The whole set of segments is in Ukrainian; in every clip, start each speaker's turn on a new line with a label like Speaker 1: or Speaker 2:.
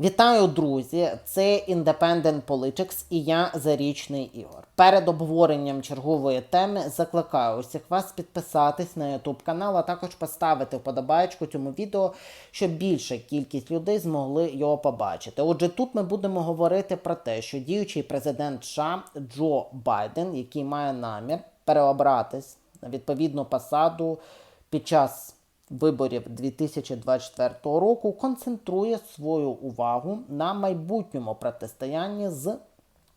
Speaker 1: Вітаю, друзі! Це Independent Politics і я Зарічний Ігор. Перед обговоренням чергової теми закликаю усіх вас підписатись на YouTube канал, а також поставити вподобайку цьому відео, щоб більша кількість людей змогли його побачити. Отже, тут ми будемо говорити про те, що діючий президент США Джо Байден, який має намір переобратись на відповідну посаду під час виборів 2024 року концентрує свою увагу на майбутньому протистоянні з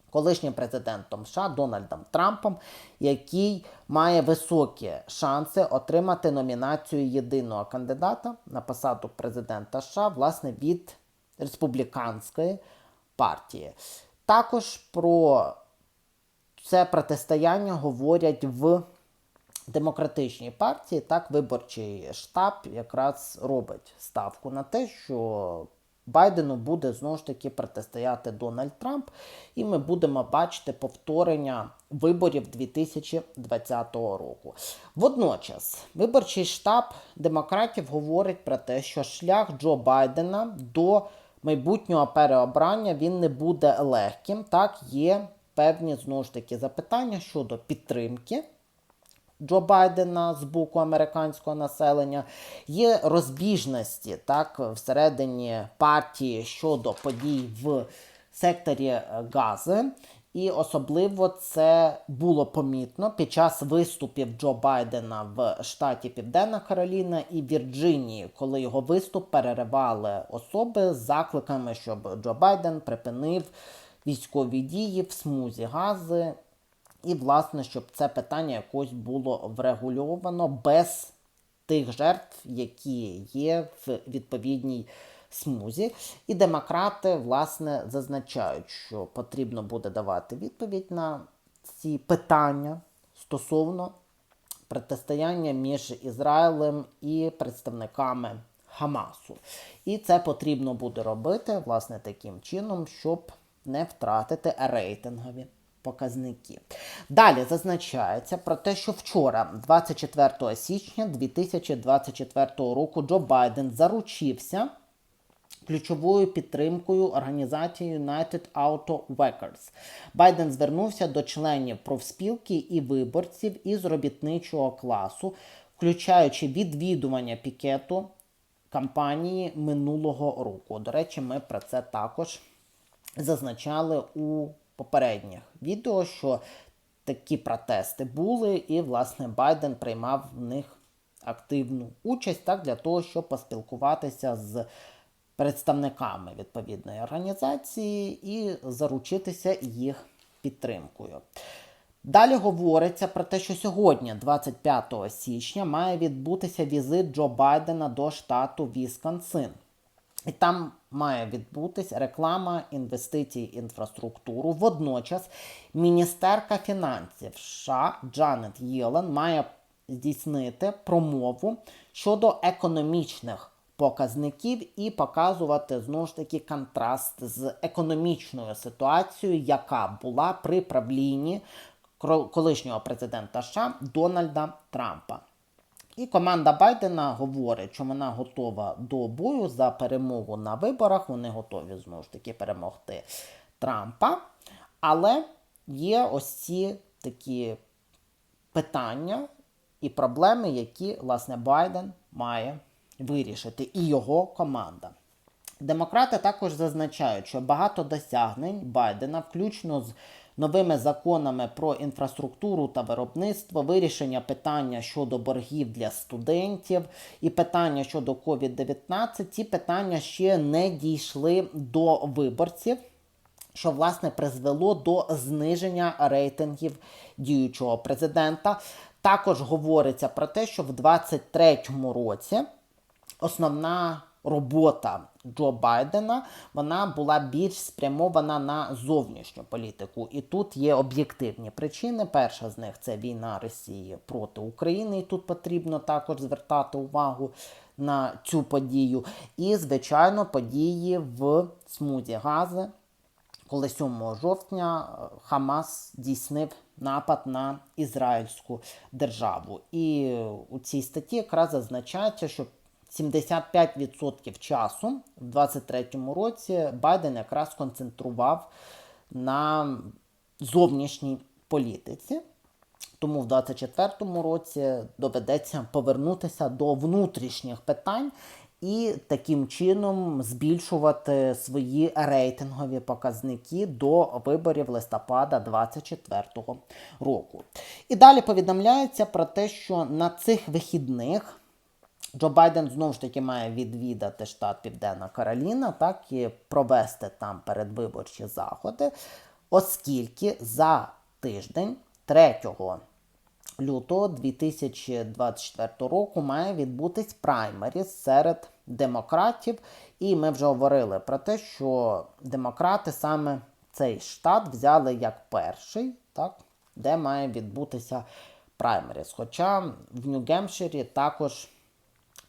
Speaker 1: колишнім президентом США Дональдом Трампом, який має високі шанси отримати номінацію єдиного кандидата на посаду президента США власне від республіканської партії. Також про це протистояння говорять в демократичній партії, так виборчий штаб якраз робить ставку на те, що Байдену буде знову ж таки протистояти Дональд Трамп, і ми будемо бачити повторення виборів 2020 року. Водночас, виборчий штаб демократів говорить про те, що шлях Джо Байдена до майбутнього переобрання він не буде легким. Так, є певні знову ж таки запитання щодо підтримки. Джо Байдена з боку американського населення. Є розбіжності так, всередині партії щодо подій в секторі Гази. І особливо це було помітно під час виступів Джо Байдена в штаті Південна Кароліна і Вірджинії, коли його виступ переривали особи з закликами, щоб Джо Байден припинив військові дії в смузі Гази. І, власне, щоб це питання якось було врегульовано без тих жертв, які є в відповідній смузі. І демократи, власне, зазначають, що потрібно буде давати відповідь на ці питання стосовно протистояння між Ізраїлем і представниками Хамасу. І це потрібно буде робити, власне, таким чином, щоб не втратити рейтингові показники. Далі зазначається про те, що вчора, 24 січня 2024 року, Джо Байден заручився ключовою підтримкою організації United Auto Workers. Байден звернувся до членів профспілки і виборців із робітничого класу, включаючи відвідування пікету кампанії минулого року. До речі, ми про це також зазначали у попередніх відео, що такі протести були, і, власне, Байден приймав в них активну участь так, для того, щоб поспілкуватися з представниками відповідної організації і заручитися їх підтримкою. Далі говориться про те, що сьогодні, 25 січня, має відбутися візит Джо Байдена до штату Вісконсин. І там має відбутись реклама інвестицій в інфраструктуру. Водночас міністерка фінансів США Джанет Єлен має здійснити промову щодо економічних показників і показувати знову ж таки контраст з економічною ситуацією, яка була при правлінні колишнього президента США Дональда Трампа. І команда Байдена говорить, що вона готова до бою за перемогу на виборах. Вони готові знову ж таки перемогти Трампа. Але є ось ці такі питання і проблеми, які, власне, Байден має вирішити, і його команда. Демократи також зазначають, що багато досягнень Байдена, включно з новими законами про інфраструктуру та виробництво, вирішення питання щодо боргів для студентів і питання щодо COVID-19, ці питання ще не дійшли до виборців. Що власне призвело до зниження рейтингів діючого президента. Також говориться про те, що в 2023 році основна робота Джо Байдена вона була більш спрямована на зовнішню політику. І тут є об'єктивні причини. Перша з них це війна Росії проти України. І тут потрібно також звертати увагу на цю подію. І, звичайно, події в смузі Гази. Коли 7 жовтня Хамас здійснив напад на ізраїльську державу. І у цій статті якраз зазначається, що 75% часу в 2023 році Байден якраз концентрував на зовнішній політиці. Тому в 2024 році доведеться повернутися до внутрішніх питань і таким чином збільшувати свої рейтингові показники до виборів листопада 2024 року. І далі повідомляється про те, що на цих вихідних. Джо Байден знову ж таки має відвідати штат Південна Кароліна, так і провести там передвиборчі заходи, оскільки за тиждень 3 лютого 2024 року має відбутись праймеріс серед демократів. І ми вже говорили про те, що демократи саме цей штат взяли як перший, так, де має відбутися праймеріс. Хоча в Нью-Гемпширі також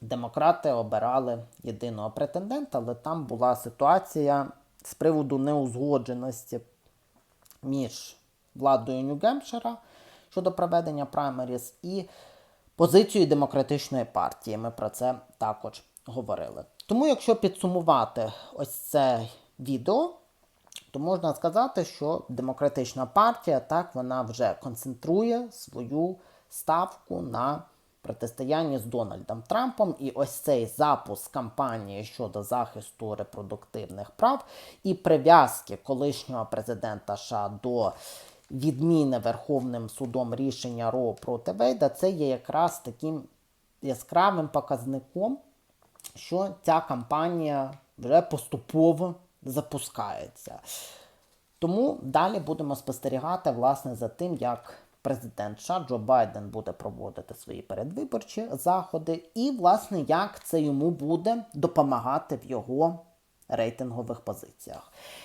Speaker 1: демократи обирали єдиного претендента, але там була ситуація з приводу неузгодженості між владою Нью-Гемпшира щодо проведення праймеріс і позицією демократичної партії. Ми про це також говорили. Тому, якщо підсумувати ось це відео, то можна сказати, що демократична партія так вона вже концентрує свою ставку на протистоянні з Дональдом Трампом. І ось цей запуск кампанії щодо захисту репродуктивних прав і прив'язки колишнього президента США до відміни Верховним судом рішення Ро проти Вейда, це є якраз таким яскравим показником, що ця кампанія вже поступово запускається. Тому далі будемо спостерігати власне за тим, як президент США Джо Байден буде проводити свої передвиборчі заходи, і, власне, як це йому буде допомагати в його рейтингових позиціях.